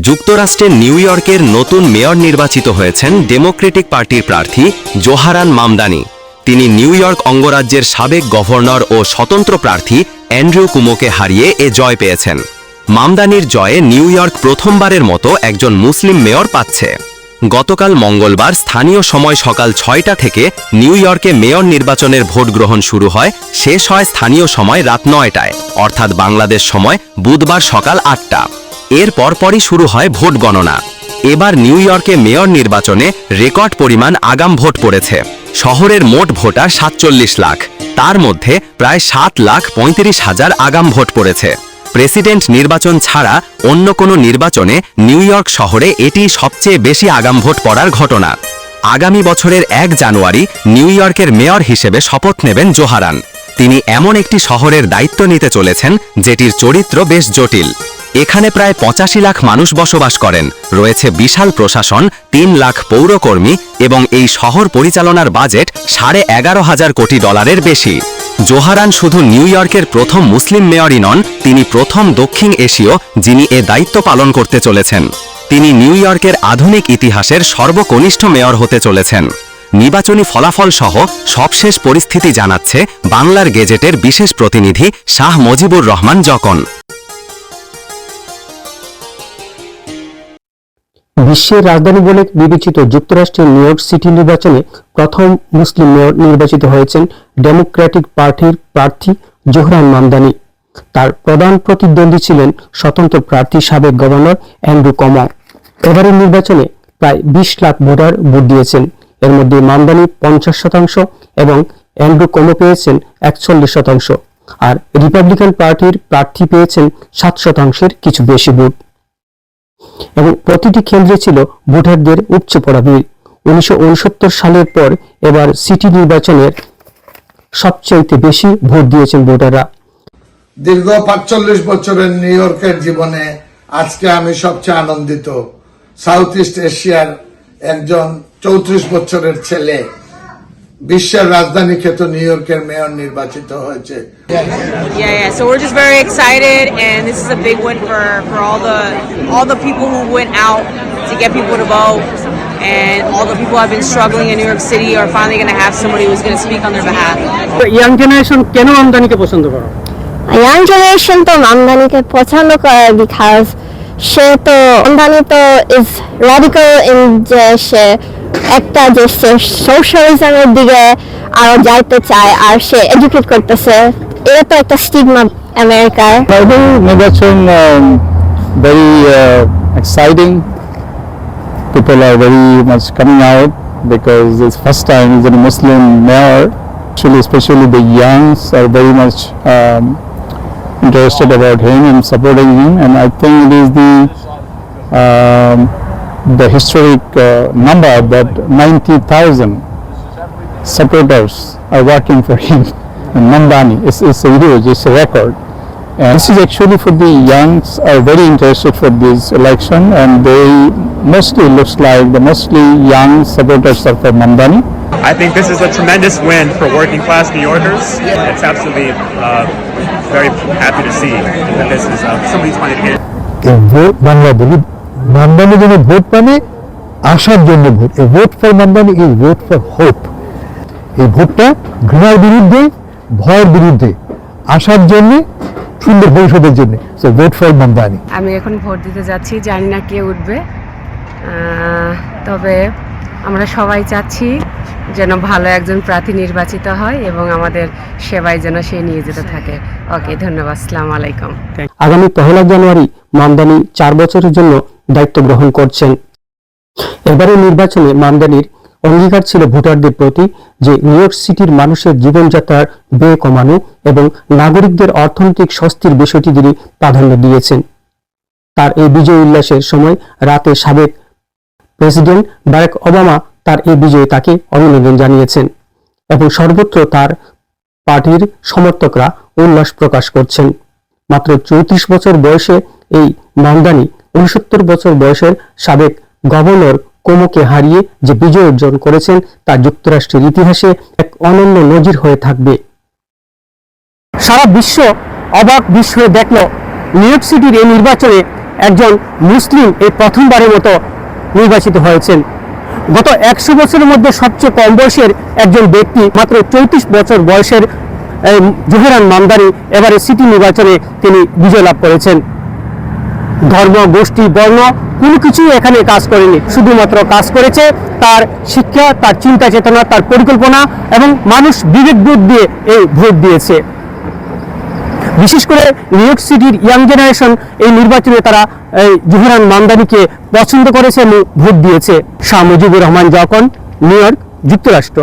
যুক্তরাষ্ট্রের নিউ ইয়র্কের নতুন মেয়র নির্বাচিত হয়েছেন ডেমোক্রেটিক পার্টির প্রার্থী জোহারান মামদানি। তিনি নিউ ইয়র্ক অঙ্গরাজ্যের সাবেক গভর্নর ও স্বতন্ত্র প্রার্থী অ্যান্ড্রু কুমোকে হারিয়ে এ জয় পেয়েছেন। মামদানির জয়ে নিউ ইয়র্ক প্রথমবারের মতো একজন মুসলিম মেয়র পাচ্ছে। গতকাল মঙ্গলবার স্থানীয় সময় সকাল ছয়টা থেকে নিউ ইয়র্কে মেয়র নির্বাচনের ভোট গ্রহণ শুরু হয়, শেষ হয় স্থানীয় সময় রাত নয়টায়, অর্থাৎ বাংলাদেশ সময় বুধবার সকাল আটটা। এর পরপরই শুরু হয় ভোট গণনা। এবার নিউ ইয়র্কে মেয়র নির্বাচনে রেকর্ড পরিমাণ আগাম ভোট পড়েছে। শহরের মোট ভোটার সাতচল্লিশ লাখ। তার মধ্যে প্রায় সাত লাখ পঁয়ত্রিশ হাজার আগাম ভোট পড়েছে। প্রেসিডেন্ট নির্বাচন ছাড়া অন্য কোনো নির্বাচনে নিউ ইয়র্ক শহরে এটি সবচেয়ে বেশি আগাম ভোট পড়ার ঘটনা। আগামী বছরের এক জানুয়ারি নিউ ইয়র্কের মেয়র হিসেবে শপথ নেবেন জোহারান। তিনি এমন একটি শহরের দায়িত্ব নিতে চলেছেন, যেটির চরিত্র বেশ জটিল। এখানে প্রায় পঁচাশি লাখ মানুষ বসবাস করেন। রয়েছে বিশাল প্রশাসন, তিন লাখ পৌরকর্মী এবং এই শহর পরিচালনার বাজেট সাড়ে এগারো হাজার কোটি ডলারের বেশি। জোহারান শুধু নিউ ইয়র্কের প্রথম মুসলিম মেয়রই নন, তিনি প্রথম দক্ষিণ এশীয়, যিনি এ দায়িত্ব পালন করতে চলেছেন। তিনি নিউ ইয়র্কের আধুনিক ইতিহাসের সর্বকনিষ্ঠ মেয়র হতে চলেছেন। নির্বাচনী ফলাফল সহ সবশেষ পরিস্থিতি জানাচ্ছে বাংলার গেজেটের বিশেষ প্রতিনিধি শাহ মজিবুর রহমান জকন বিশ্বের রাজধানী বলে বিবেচিত যুক্তরাষ্ট্রের নিউ ইয়র্ক সিটি নির্বাচনে প্রথম মুসলিম মেয়র নির্বাচিত হয়েছেন ডেমোক্র্যাটিক পার্টির প্রার্থী জোহরান মামদানি। তার প্রধান প্রতিদ্বন্দ্বী ছিলেন স্বতন্ত্র প্রার্থী সাবেক গভর্নর অ্যান্ড্রু কমো এবারের নির্বাচনে প্রায় বিশ লাখ ভোটার ভোট দিয়েছেন। এর মধ্যে মামদানি পঞ্চাশ শতাংশ এবং অ্যান্ড্রু কমো পেয়েছেন একচল্লিশ শতাংশ। আর রিপাবলিকান পার্টির প্রার্থী পেয়েছেন সাত শতাংশের কিছু বেশি ভোট। এবং প্রতিটি কেন্দ্রে ছিল ভোটারদের উপচে পড়া উনিশশো সালের পর এবার সিটি নির্বাচনের সবচাইতে বেশি ভোট দিয়েছেন ভোটাররা। দীর্ঘ পাঁচচল্লিশ বছরের নিউ ইয়র্কের জীবনে আজকে আমি সবচেয়ে আনন্দিত। সাউথ ইস্ট এশিয়ার একজন চৌত্রিশ বছরের ছেলে বিশ্বের রাজধানী খ্যাত নিউ ইয়র্কের মেয়র নির্বাচিত হয়েছে Yeah, yeah. So we're just very excited, and this is a big win for, for all the all the people who went out to get people to vote, and all the people who have been struggling in New York City are finally going to have somebody who's going to speak on their behalf. Young generation কেন আমদানিকে পছন্দ করো young generation তো আমদানিকে পছন্দ করে because সে তো আমদানি তো ইজ রেডিক্যাল ইন যে সে একটা যে সে সোশ্যালিজমের দিকে আরো যাইতে চায় আর সে এডুকেট করতেছে এটা তো একটা স্টিগমা আমেরিকার I think নির্বাচন um, very uh, exciting. People are very much coming out because it's first time he's a Muslim mayor. Actually, especially the youngs are very much um, interested about him and supporting him. And I think it is the um, the historic uh, number that 90,000 supporters are working for him in Nambani. It's, it's a huge, it's a record. And this is actually for the youngs are very interested for this election and they mostly looks like the mostly young supporters are for Nambani. I think this is a tremendous win for working class New Yorkers. It's absolutely uh, very happy to see that this is uh, somebody's trying to get. বলি জন্য vote মানে আসার জন্য vote এই vote for Mamdani is vote for hope এই ভোটটা ঘৃণার বিরুদ্ধে, ভয়ের বিরুদ্ধে আসার জন্য সুন্দর ভবিষ্যতের জন্য। সো ভোট ফর মামদানি আমি এখন ভোট দিতে যাচ্ছি, জানি না কে উঠবে। তবে আমরা সবাই চাচ্ছি যেন ভালো একজন প্রার্থী নির্বাচিত হয় এবং আমাদের সেবায় যেন সে নিয়ে যেতে থাকে। ওকে, ধন্যবাদ। আসসালামু আলাইকুম। আগামী পহেলা জানুয়ারি মামদানি চার বছরের জন্য দায়িত্ব গ্রহণ করছেন। এবারের নির্বাচনে মামদানির অঙ্গীকার ছিল ভোটারদের প্রতি যে নিউ ইয়র্ক সিটির মানুষের জীবনযাত্রার ব্যয় কমানো এবং নাগরিকদের অর্থনৈতিক স্বস্তির বিষয়টি তিনি প্রাধান্য দিয়েছেন। তার এই বিজয় উল্লাসের সময় রাতে সাবেক প্রেসিডেন্ট বারাক ওবামা তার এই বিজয়ে তাকে অভিনন্দন জানিয়েছেন এবং সর্বত্র তার পার্টির সমর্থকরা উল্লাস প্রকাশ করছেন। মাত্র চৌত্রিশ বছর বয়সে এই মামদানি উনসত্তর বছর বয়সের সাবেক গভর্নর কোমোকে হারিয়ে যে বিজয় অর্জন করেছেন, তা যুক্তরাষ্ট্রের ইতিহাসে এক অনন্য নজির হয়ে থাকবে। সারা বিশ্ব অবাক বিশ্ব দেখল, নিউ ইয়র্ক সিটির এই নির্বাচনে একজন মুসলিম এই প্রথমবারের মতো নির্বাচিত হয়েছেন। গত একশো বছরের মধ্যে সবচেয়ে কম বয়সের একজন ব্যক্তি, মাত্র চৌত্রিশ বছর বয়সের জোহরান মামদানি এবারে সিটি নির্বাচনে তিনি বিজয় লাভ করেছেন। ধর্ম, গোষ্ঠী, বর্ণ কোনো কিছুই এখানে কাজ করেনি। শুধুমাত্র কাজ করেছে তার শিক্ষা, তার চিন্তা চেতনা তার পরিকল্পনা এবং মানুষ বিবেক বোধ দিয়ে এই ভোট দিয়েছে। বিশেষ করে নিউ ইয়র্ক সিটির ইয়াং জেনারেশন এই নির্বাচনে তারা এই জুহরান মামদানিকে পছন্দ করেছে এবং ভোট দিয়েছে শাহ মুজিবুর রহমান, যখন নিউ ইয়র্ক যুক্তরাষ্ট্র।